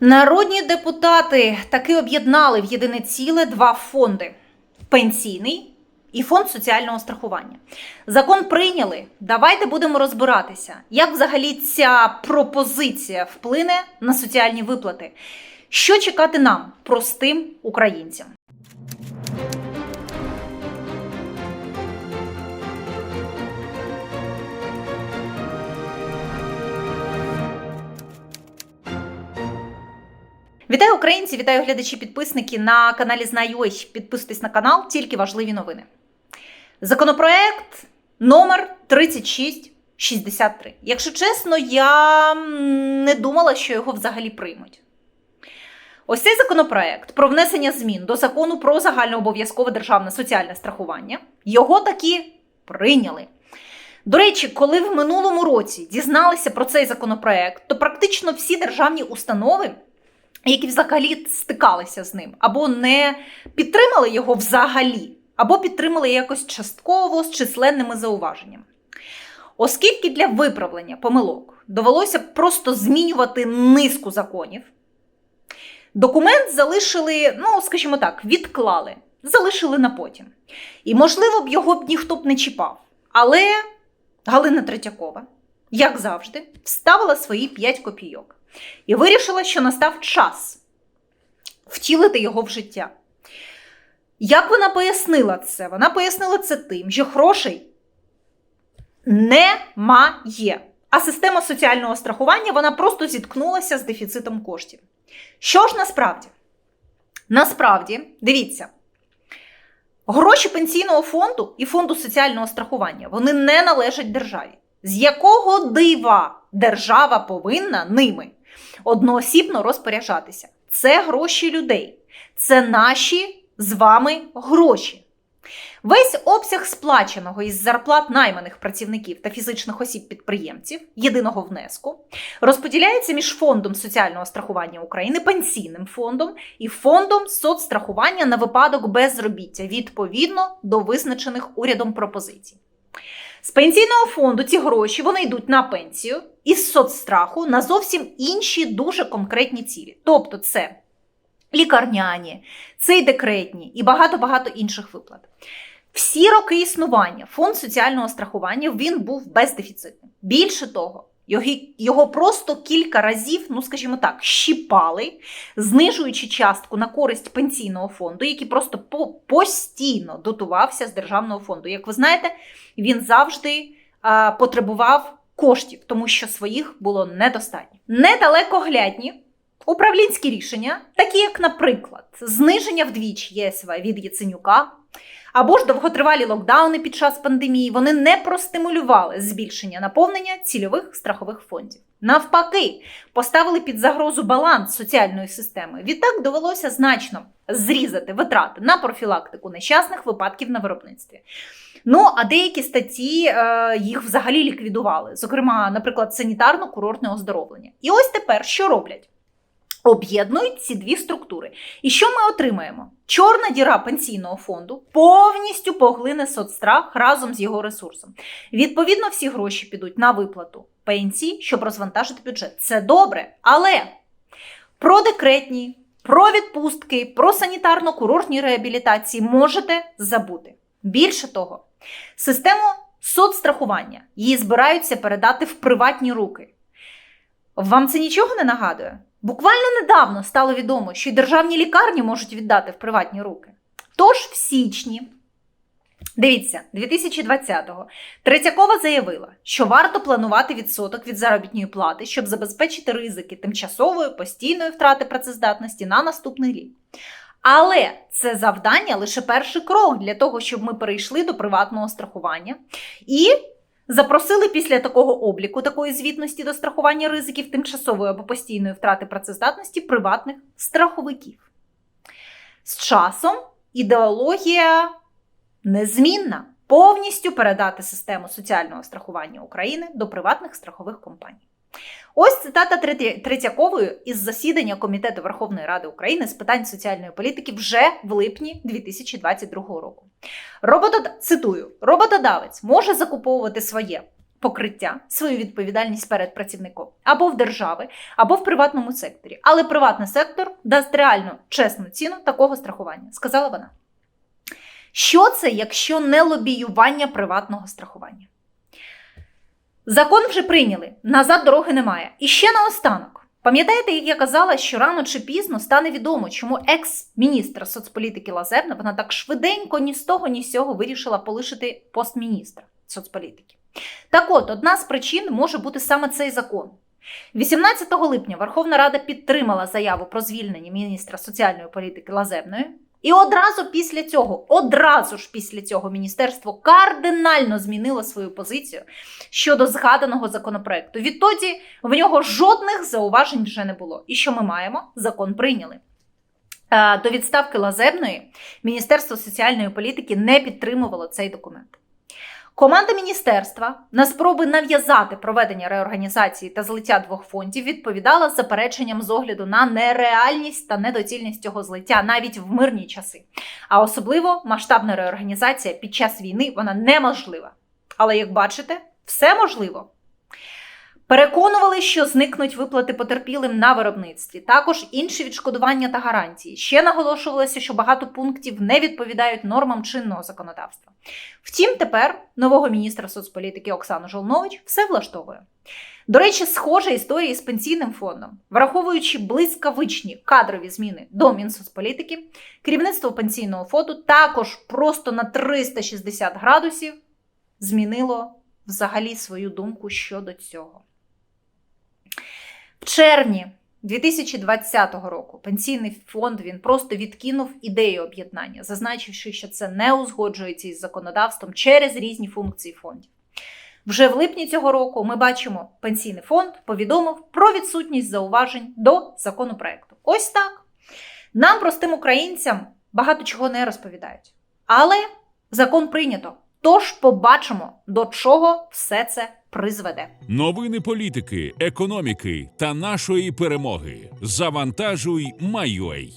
Народні депутати таки об'єднали в єдине ціле два фонди: пенсійний і фонд соціального страхування. Закон прийняли. Давайте будемо розбиратися, як взагалі ця пропозиція вплине на соціальні виплати. Що чекати нам, простим українцям? Вітаю українці, вітаю глядачі, підписники на каналі Знайой. Підписуйтесь на канал, тільки важливі новини. Законопроект номер 3663. Якщо чесно, я не думала, що його взагалі приймуть. Ось цей законопроект про внесення змін до закону про загальнообов'язкове державне соціальне страхування. Його таки прийняли. До речі, коли в минулому році дізналися про цей законопроект, то практично всі державні установи які взагалі стикалися з ним, або не підтримали його взагалі, або підтримали якось частково з численними зауваженнями. Оскільки для виправлення помилок довелося просто змінювати низку законів, документ залишили, ну, скажімо так, відклали, залишили на потім. І, можливо, б його б ніхто б не чіпав. Але Галина Третьякова, як завжди, вставила свої 5 копійок і вирішила, що настав час втілити його в життя. Як вона пояснила це? Вона пояснила це тим, що грошей немає. А система соціального страхування вона просто зіткнулася з дефіцитом коштів. Що ж насправді? Насправді, дивіться, гроші пенсійного фонду і фонду соціального страхування вони не належать державі. З якого дива держава повинна ними одноосібно розпоряджатися? Це гроші людей, це наші з вами гроші. Весь обсяг сплаченого із зарплат найманих працівників та фізичних осіб-підприємців єдиного внеску розподіляється між фондом соціального страхування України, пенсійним фондом і фондом соцстрахування на випадок безробіття відповідно до визначених урядом пропозицій. З пенсійного фонду ці гроші вони йдуть на пенсію, із соцстраху на зовсім інші дуже конкретні цілі. Тобто, це лікарняні, це й декретні і багато-багато інших виплат. Всі роки існування фонд соціального страхування він був бездефіцитним. Більше того, його, просто кілька разів, ну скажімо так, щіпали, знижуючи частку на користь пенсійного фонду, який просто по- постійно дотувався з державного фонду. Як ви знаєте, він завжди потребував коштів, тому що своїх було недостатньо. Недалекоглядні управлінські рішення, такі як, наприклад, зниження вдвічі ЄСВ від Яценюка. Або ж довготривалі локдауни під час пандемії вони не простимулювали збільшення наповнення цільових страхових фондів. Навпаки, поставили під загрозу баланс соціальної системи. Відтак довелося значно зрізати витрати на профілактику нещасних випадків на виробництві. Ну а деякі статті е, їх взагалі ліквідували, зокрема, наприклад, санітарно-курортне оздоровлення. І ось тепер що роблять? Об'єднують ці дві структури. І що ми отримаємо? Чорна діра пенсійного фонду повністю поглине соцстрах разом з його ресурсом. Відповідно, всі гроші підуть на виплату пенсії, щоб розвантажити бюджет. Це добре, але про декретні, про відпустки, про санітарно-курортні реабілітації можете забути. Більше того, систему соцстрахування її збираються передати в приватні руки. Вам це нічого не нагадує? Буквально недавно стало відомо, що й державні лікарні можуть віддати в приватні руки. Тож в січні, дивіться, 2020-го Третьякова заявила, що варто планувати відсоток від заробітної плати, щоб забезпечити ризики тимчасової постійної втрати працездатності на наступний рік. Але це завдання лише перший крок для того, щоб ми перейшли до приватного страхування і Запросили після такого обліку, такої звітності до страхування ризиків тимчасової або постійної втрати працездатності приватних страховиків. З часом ідеологія незмінна повністю передати систему соціального страхування України до приватних страхових компаній. Ось цитата Третьякової із засідання Комітету Верховної Ради України з питань соціальної політики вже в липні 2022 року. Роботод... Цитую: роботодавець може закуповувати своє покриття, свою відповідальність перед працівником або в держави, або в приватному секторі. Але приватний сектор дасть реально чесну ціну такого страхування, сказала вона. Що це, якщо не лобіювання приватного страхування? Закон вже прийняли, назад дороги немає. І ще наостанок. Пам'ятаєте, як я казала, що рано чи пізно стане відомо, чому екс-міністр соцполітики Лазебна вона так швиденько ні з того, ні з цього вирішила полишити пост міністра соцполітики. Так от, одна з причин може бути саме цей закон. 18 липня Верховна Рада підтримала заяву про звільнення міністра соціальної політики Лазебної. І одразу після цього, одразу ж після цього, міністерство кардинально змінило свою позицію щодо згаданого законопроекту. Відтоді в нього жодних зауважень вже не було. І що ми маємо? Закон прийняли. Е, До відставки Лазебної Міністерство соціальної політики не підтримувало цей документ. Команда міністерства на спроби нав'язати проведення реорганізації та злиття двох фондів відповідала запереченням з огляду на нереальність та недоцільність цього злиття навіть в мирні часи. А особливо масштабна реорганізація під час війни вона неможлива. Але як бачите, все можливо. Переконували, що зникнуть виплати потерпілим на виробництві, також інші відшкодування та гарантії. Ще наголошувалося, що багато пунктів не відповідають нормам чинного законодавства. Втім, тепер нового міністра соцполітики Оксану Жолнович все влаштовує. До речі, схожа історія з пенсійним фондом, враховуючи блискавичні кадрові зміни до Мінсоцполітики, керівництво пенсійного фонду також просто на 360 градусів змінило взагалі свою думку щодо цього. Червні 2020 року пенсійний фонд він просто відкинув ідею об'єднання, зазначивши, що це не узгоджується із законодавством через різні функції фондів. Вже в липні цього року ми бачимо, пенсійний фонд повідомив про відсутність зауважень до законопроекту. Ось так. Нам, простим українцям, багато чого не розповідають. Але закон прийнято. Тож побачимо, до чого все це призведе. Новини політики, економіки та нашої перемоги. Завантажуй, Майой.